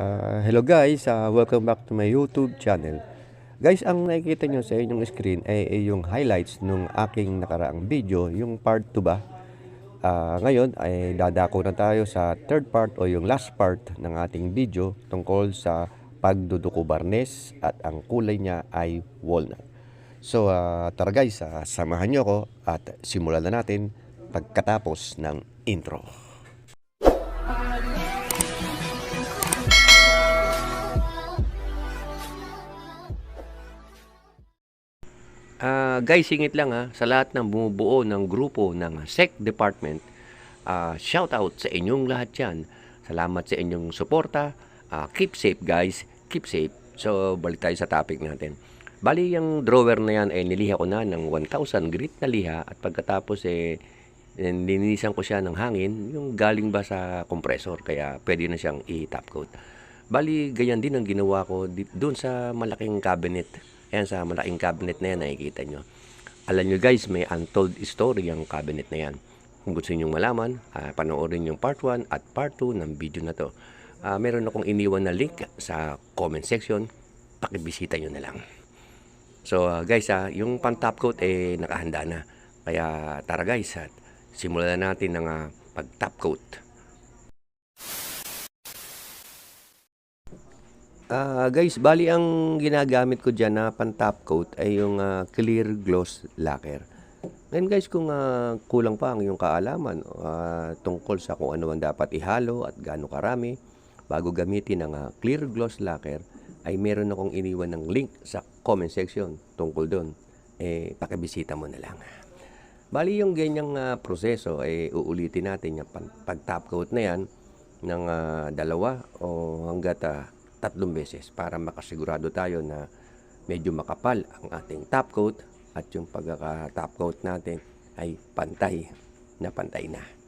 Ah, hello guys, ah, welcome back to my YouTube channel. Guys, ang nakikita nyo sa inyong screen ay, ay yung highlights nung aking nakaraang video, yung part 2 ba? Ah, ngayon ay dadako na tayo sa third part o yung last part ng ating video tungkol sa pagduduko barnes at ang kulay niya ay walnut. So ah, tara guys, ah, samahan nyo ako at simulan na natin pagkatapos ng intro. Ah, guys, singit lang ha, sa lahat ng bumubuo ng grupo ng SEC Department, ah, shout out sa inyong lahat yan. Salamat sa inyong suporta. Ah, keep safe guys, keep safe. So, balik tayo sa topic natin. Bali, yung drawer na yan, eh, niliha ko na ng 1,000 grit na liha at pagkatapos, eh, nilinisan ko siya ng hangin, yung galing ba sa compressor, kaya pwede na siyang i-top coat. Bali, ganyan din ang ginawa ko doon sa malaking cabinet. Ayan, sa malaking cabinet na yan, nakikita nyo. Alam nyo guys, may untold story ang cabinet na yan. Kung gusto nyo malaman, ah, panoorin yung part 1 at part 2 ng video na to. Ah, meron akong iniwan na link sa comment section. Pakibisita nyo na lang. So ah, guys, ah, yung pang top coat eh nakahanda na. Kaya tara guys, at simulan na natin ng ah, pag top coat. Ah, guys, bali ang ginagamit ko diyan na pang top coat ay yung ah, clear gloss lacquer. Ngayon guys, kung ah, kulang pa ang iyong kaalaman ah, tungkol sa kung ano ang dapat ihalo at gaano karami bago gamitin ang ah, clear gloss lacquer, ay meron akong iniwan ng link sa comment section tungkol doon. Eh, pakibisita mo na lang. Bali yung ganyang ah, proseso ay uulitin natin yung pan- pag-top coat na yan ng ah, dalawa o hanggat ah, tatlong beses para makasigurado tayo na medyo makapal ang ating top coat at yung pagkaka-top coat natin ay pantay na pantay na.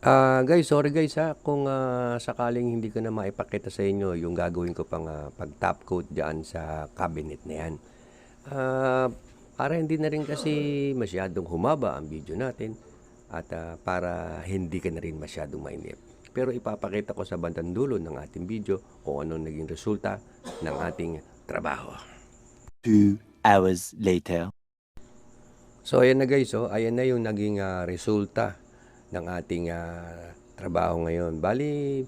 Ah, guys, sorry guys ha, kung ah, sakaling hindi ko na maipakita sa inyo yung gagawin ko pang ah, pag-top coat diyan sa cabinet na yan. Ah, para hindi na rin kasi masyadong humaba ang video natin at ah, para hindi ka na rin masyadong mainip. Pero ipapakita ko sa bandang dulo ng ating video kung anong naging resulta ng ating trabaho. Two hours later. So ayan na guys, oh, ayan na yung naging ah, resulta ng ating ah, trabaho ngayon. Bali,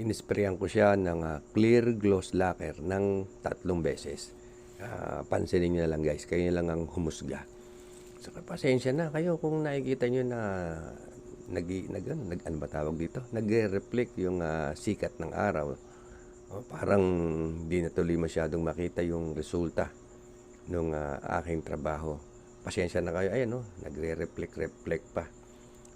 inisprayan ko siya ng ah, clear gloss lacquer ng tatlong beses. Ah, pansinin nyo na lang guys, kayo lang ang humusga. So pasensya na kayo kung nakikita nyo na nag, nag, ano, nag ano ba tawag dito? Nagre-reflect yung ah, sikat ng araw. Oh, parang di na masyadong makita yung resulta nung ah, aking trabaho. Pasensya na kayo, ayan no, nagre-reflect-reflect pa.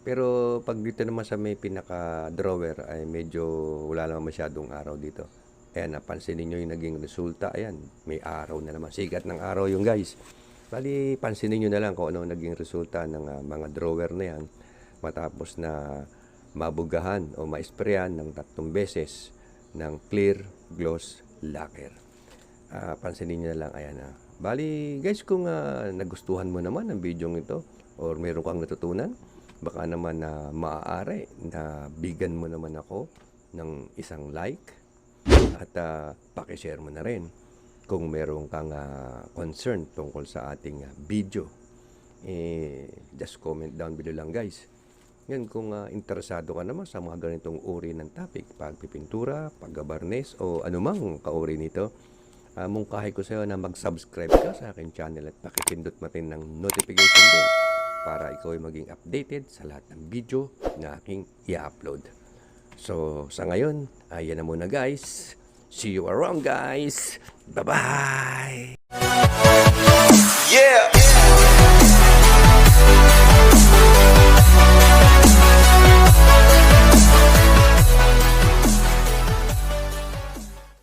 Pero pag dito naman sa may pinaka-drawer ay medyo wala naman masyadong araw dito. Ayan, napansin ninyo yung naging resulta. Ayan, may araw na naman. Sikat ng araw yung guys. Bali, pansinin nyo na lang kung ano naging resulta ng ah, mga drawer na yan matapos na mabugahan o maisprayan ng tatlong beses ng clear gloss lacquer. Ah, pansinin nyo na lang, ayan na. Bali, guys, kung ah, nagustuhan mo naman ang video ito or meron kang natutunan, baka naman na maaari na bigan mo naman ako ng isang like at ah, pakishare mo na rin kung meron kang ah, concern tungkol sa ating ah, video. Eh, just comment down below lang guys. Yan, kung ah, interesado ka naman sa mga ganitong uri ng topic, pagpipintura, paggabarnes o anumang kauri nito, uh, mungkahi ko sa iyo na mag-subscribe ka sa akin channel at pakipindot mo rin ng notification bell para ikaw ay maging updated sa lahat ng video na aking i-upload. So, sa ngayon, ayan na muna guys. See you around guys. Bye-bye! Yeah! yeah.